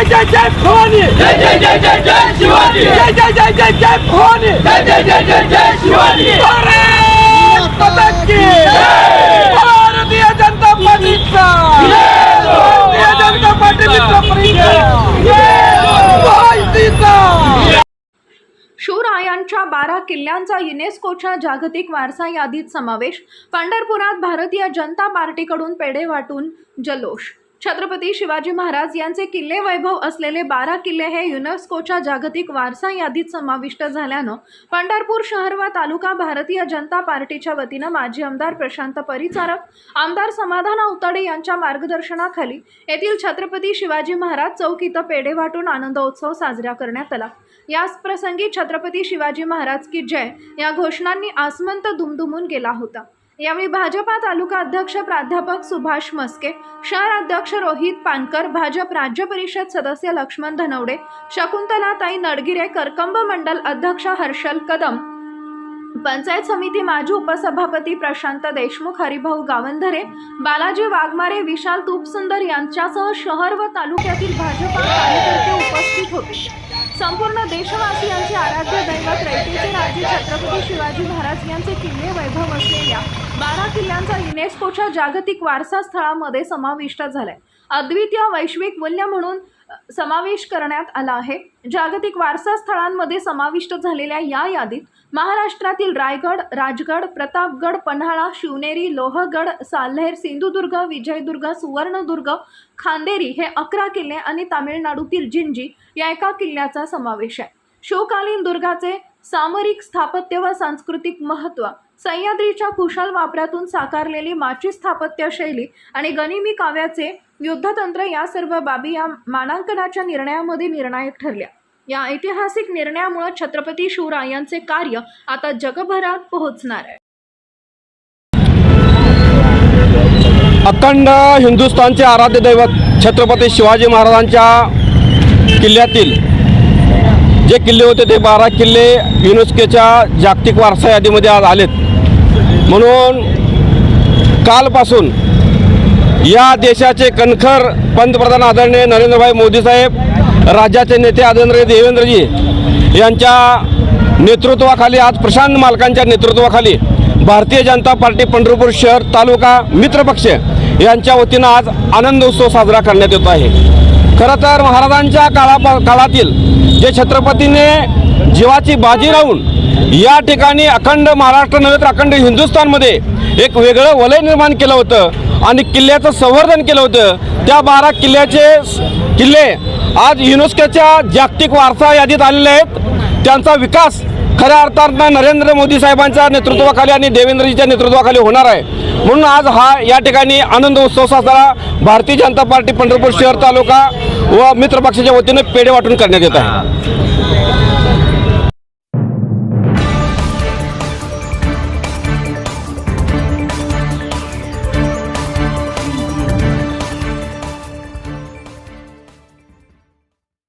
जय जय जय भवानी जय जय जय जय जय शिवाजी जय जय जय जय जय भवानी जय जय जय जय जय शिवाजी भारत माता की भारतीय जनता पार्टीचा भारतीय जनता पार्टी मित्र परिषद शिवरायांच्या बारा किल्ल्यांचा युनेस्कोच्या जागतिक वारसा यादीत समावेश पंढरपुरात भारतीय जनता पार्टीकडून पेढे वाटून जल्लोष छत्रपती शिवाजी महाराज यांचे किल्ले वैभव असलेले बारा किल्ले हे युनेस्कोच्या जागतिक वारसा यादीत समाविष्ट झाल्यानं पंढरपूर शहर व तालुका भारतीय जनता पार्टीच्या वतीनं माजी आमदार प्रशांत परिचारक आमदार समाधान अवताडे यांच्या मार्गदर्शनाखाली येथील छत्रपती शिवाजी महाराज चौक इथं पेढे वाटून आनंदोत्सव साजरा करण्यात आला. याच प्रसंगी छत्रपती शिवाजी महाराज की जय या घोषणांनी आसमंत दुमदुमून गेला होता. यावेळी भाजपा तालुका अध्यक्ष प्राध्यापक सुभाष मस्के शहर अध्यक्ष रोहित पानकर भाजप राज्य परिषद सदस्य लक्ष्मण धनवडे शकुंतलाताई नडगिरे करकंब मंडल अध्यक्ष हर्षल कदम पंचायत समिती माजी उपसभापती प्रशांत देशमुख हरिभाऊ गावंधरे बालाजी वाघमारे विशाल तुपसुंदर यांच्यासह शहर व तालुक्यातील भाजपा कार्यकर्ते उपस्थित होते. संपूर्ण देशवासियांचे आराध्य दैवत रयतेचे राजे छत्रपती शिवाजी महाराज यांचे किल्ले वैभव असलेल्या बारा किल्ल्यांचा युनेस्कोच्या जागतिक वारसा स्थळामध्ये समाविष्ट झालाय. अद्वितीय वैश्विक मूल्य म्हणून समावेश करण्यात आला आहे. जागतिक वारसा स्थळांमध्ये समाविष्ट झालेल्या या यादीत महाराष्ट्रातील रायगड राजगड प्रतापगड पन्हाळा शिवनेरी लोहगड साल्हेर सिंधुदुर्ग विजयदुर्ग सुवर्णदुर्ग खांदेरी हे अकरा किल्ले आणि तामिळनाडूतील जिंजी या एका किल्ल्याचा समावेश आहे. शिवकालीन दुर्गाचे सामरिक स्थापत्य व सांस्कृतिक महत्त्व सह्याद्रीच्या कुशल वापरातून साकारलेली माची स्थापत्य शैली आणि गनिमी काव्याचे युद्धतंत्र या सर्व बाबी या मानांकनाच्या निर्णयामध्ये निर्णायक ठरल्या. या ऐतिहासिक निर्णयामुळे छत्रपती शिवरायांचे कार्य आता जगभरात पोहोचणार आहे. अखंड हिंदुस्थानचे आराध्य दैवत छत्रपती शिवाजी महाराजांच्या किल्ल्यातील जे किल्ले होते ते बारा किल्ले युनेस्कोच्या जागतिक वारसा यादीमध्ये आज आलेत. म्हणून कालपासून या देशाचे कणखर पंतप्रधान आदरणीय नरेंद्रभाई मोदी साहेब राज्याचे नेते आदरणीय देवेंद्रजी यांच्या नेतृत्वाखाली आज प्रशांत मालकांच्या नेतृत्वाखाली भारतीय जनता पार्टी पंढरपूर शहर तालुका मित्रपक्ष यांच्या वतीनं आज आनंद उत्सव साजरा करण्यात येत आहे. खरं तर महाराजांच्या काळा काळातील जे छत्रपतीने जीवाची बाजी राहून या ठिकाणी अखंड महाराष्ट्र नव्हे तर अखंड हिंदुस्थानमध्ये एक वेगळं वलय निर्माण केलं होतं आणि किल्ल्याचं संवर्धन केलं होतं. त्या बारा किल्ल्याचे किल्ले आज युनेस्कोच्या जागतिक वारसा यादीत आलेले आहेत. त्यांचा विकास खऱ्या अर्थानं नरेंद्र मोदी साहेबांच्या नेतृत्वाखाली आणि देवेंद्रजीच्या नेतृत्वाखाली होणार आहे. म्हणून आज हा या ठिकाणी आनंद उत्सव साजरा भारतीय जनता पार्टी पंढरपूर शहर तालुका व मित्रपक्षाच्या वतीने पेढे वाटून करण्यात येत आहे.